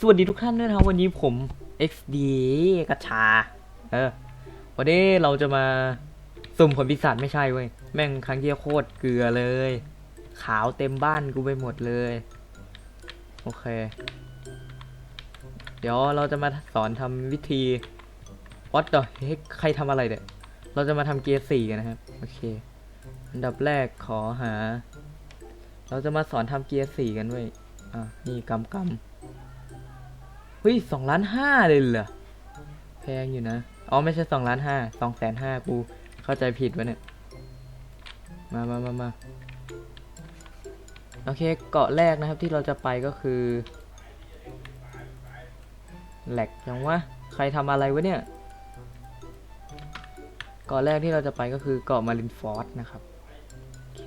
สวัสดีทุกท่านด้วยนะครับวันนี้ผม XD กัชชา เออ วันนี้เราจะมาสุ่มผลปีศาจไม่ใช่เว้ย แม่งครั้งเดียวโคตรเกลือเลย ขาวเต็มบ้านกูไปหมดเลย โอเค เดี๋ยวเราจะมาสอนทำวิธี What the heck ใครทำอะไรเนี่ยเราจะมาทำเกียร์สี่กันนะครับ โอเค อันดับแรกขอหา เราจะมาสอนทำเกียร์สี่กันเว้ย อะ นี่กำกำ เฮ้ยสองล้านห้าเลยเหรอ แพงอยู่นะ อ๋อไม่ใช่สองล้านห้าสองแสนห้ากูเข้าใจผิดวะเนี่ย มามามามาโอเคเกาะแรกนะครับที่เราจะไปก็คือแหลกยังวะใครทำอะไรวะเนี่ยเกาะแรกที่เราจะไปก็คือเกาะมารินฟอร์ดนะครับ โอเค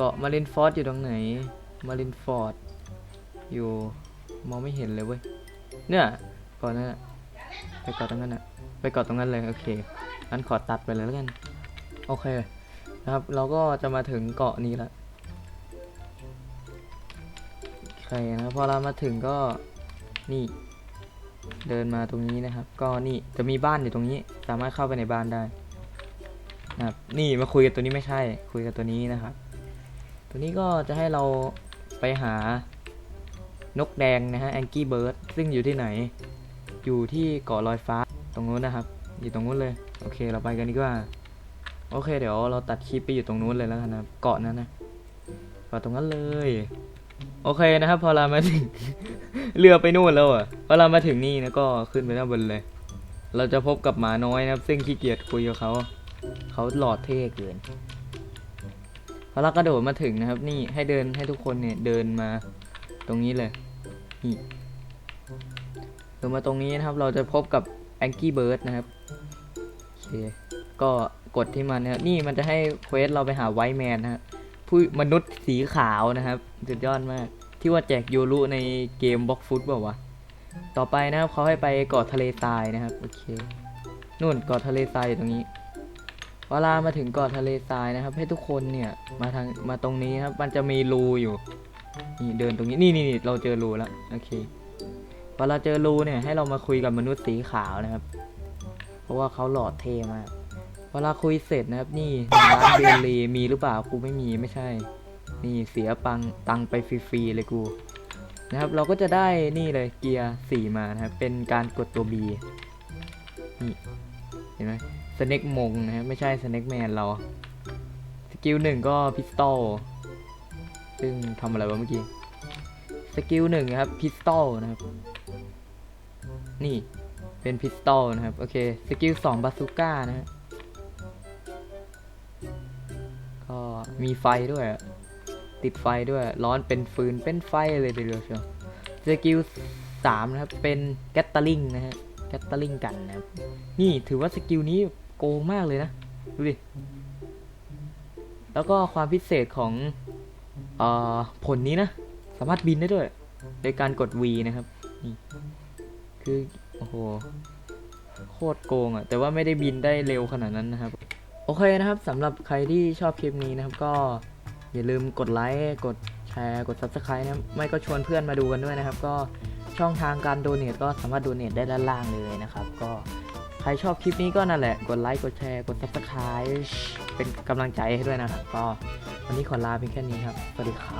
เกาะมารินฟอร์ดอยู่ตรงไหนมารินฟอร์ดอยู่มองไม่เห็นเลยเว้ยเนี่ยเกาะนั้นน่ะไปเกาะตรงนั้นน่ะไปเกาะตรงนั้นเลยโอเคงั้นขอตัดไปเลยแล้วกันโอเคนะครับเราก็จะมาถึงเกาะนี้ละโอเคนะครับพอเรามาถึงก็นี่เดินมาตรงนี้นะครับ ก็นี่จะมีบ้านอยู่ตรงนี้ สามารถเข้าไปในบ้านได้นะครับนี่มาคุยกับตัวนี้ไม่ใช่ คุยกับตัวนี้นะครับ ตัวนี้ก็จะให้เราไปหานกแดงนะฮะแองกี้เบิร์ดซึ่งอยู่ที่ไหน อยู่ที่เกาะลอยฟ้าตรงนู้นนะครับ อยู่ตรงนู้นเลย โอเค เราไปกันดีกว่า โอเค เดี๋ยวเราตัดคลิปไปอยู่ตรงนู้นเลยแล้วกันนะเกาะนั้นนะเกาะตรงนั้นเลย โอเคนะครับ พอเรามาถึง เรือไปนู่นแล้วอะพอเรามาถึงนี่นะก็ขึ้นไปด้านบนเลย เราจะพบกับหมาน้อยนะครับ ซึ่งขี้เกียจคุยกับเขาเขาหล่อเท่เกิน เรากระโดดมาถึงนะครับ นี่ให้เดินให้ทุกคนเนี่ยเดินมาตรงนี้เลยนี่เดินมาตรงนี้นะครับ เราจะพบกับแองกี้เบิร์ดนะครับโอเคก็กดที่มันนะครับนี่มันจะให้เควสเราไปหาไวท์แมนนะครับผู้มนุษย์สีขาวนะครับสุดยอดมาก ที่ว่าแจกโยรุในเกมบล็อกฟุตบอกว่าวะต่อไปนะครับเขาให้ไปเกาะทะเลทรายนะครับโอเคนู่นเกาะทะเลทรายอยู่ตรงนี้ เวลามาถึงเกาะทะเลทรายนะครับ ให้ทุกคนเนี่ยมาทางมาตรงนี้ครับ มันจะมีรูอยู่นี่เดินตรงนี้นี่นี่เราเจอรูแล้วโอเคพอเราเจอรูเนี่ยให้เรามาคุยกับมนุษย์สีขาวนะครับ เพราะว่าเขาหล่อเท่มากเวลาคุยเสร็จนะครับ นี่ร้านเบลลีมีหรือเปล่ากูไม่มีไม่ใช่ นี่เสียปังตังไปฟรีๆเลยกูนะครับ เราก็จะได้นี่เลยเกียร์สี่มานะครับเป็นการกดตัวบี สเน็กมงนะครับไม่ใช่สเน็กแมนเรา สกิลหนึ่งก็พิสตอลซึ่งทำอะไรวะเมื่อกี้ สกิลหนึ่งครับพิสตอลนะครับ นี่เป็นพิสตอลนะครับ โอเค สกิลสองบาซูก้านะฮะก็มีไฟด้วย ติดไฟด้วย ร้อนเป็นฟืนเป็นไฟเลยทีเดียวเชียวสกิลสามนะครับ เป็นแกตเตอร์ลิงนะฮะแกตเตอร์ลิงกันนะครับ นี่ถือว่าสกิลนี้ โกงมากเลยนะ ดูดิ แล้วก็ความพิเศษของอผลนี้นะ สามารถบินได้ด้วย โดยการกด V นะครับ นี่ คือ โอ้โห โคตรโกงอะ่ะ แต่ว่าไม่ได้บินได้เร็วขนาดนั้นนะครับ โอเคนะครับสำหรับใครที่ชอบคลิปนี้นะครับ ก็อย่าลืมกดไลค์ กดแชร์ กด Subscribe นะ ไม่ก็ชวนเพื่อนมาดูกันด้วยนะครับ ก็ช่องทางการโดเน a t ก็สามารถโดเน a t ได้ด้านล่างเลยนะครับ ก็ ใครชอบคลิปนี้ก็นั่นแหละ กดไลค์ กดแชร์ กด Subscribe เป็นกำลังใจให้ด้วยนะครับ ก็วันนี้ขอลาเพียงแค่นี้ครับ สวัสดีครับ